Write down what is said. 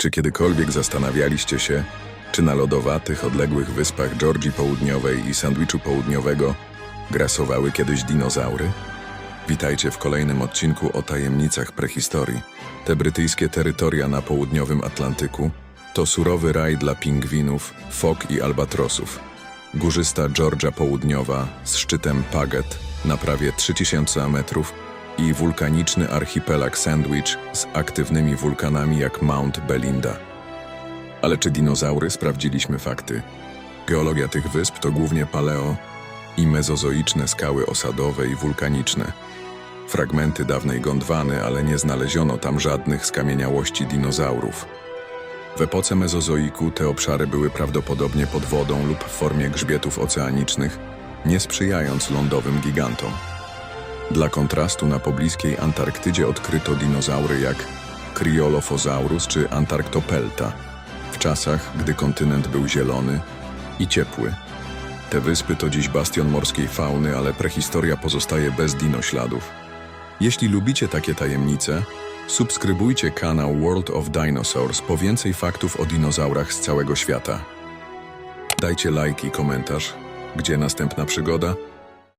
Czy kiedykolwiek zastanawialiście się, czy na lodowatych, odległych wyspach Georgii Południowej i Sandwichu Południowego grasowały kiedyś dinozaury? Witajcie w kolejnym odcinku o tajemnicach prehistorii. Te brytyjskie terytoria na południowym Atlantyku to surowy raj dla pingwinów, fok i albatrosów. Górzysta Georgia Południowa z szczytem Paget na prawie 3000 metrów i wulkaniczny archipelag Sandwich z aktywnymi wulkanami jak Mount Belinda. Ale czy dinozaury? Sprawdziliśmy fakty. Geologia tych wysp to głównie paleo i mezozoiczne skały osadowe i wulkaniczne. Fragmenty dawnej Gondwany, ale nie znaleziono tam żadnych skamieniałości dinozaurów. W epoce mezozoiku te obszary były prawdopodobnie pod wodą lub w formie grzbietów oceanicznych, nie sprzyjając lądowym gigantom. Dla kontrastu na pobliskiej Antarktydzie odkryto dinozaury jak Cryolophosaurus czy Antarctopelta, w czasach, gdy kontynent był zielony i ciepły. Te wyspy to dziś bastion morskiej fauny, ale prehistoria pozostaje bez dinośladów. Jeśli lubicie takie tajemnice, subskrybujcie kanał World of Dinosaurs po więcej faktów o dinozaurach z całego świata. Dajcie like i komentarz, gdzie następna przygoda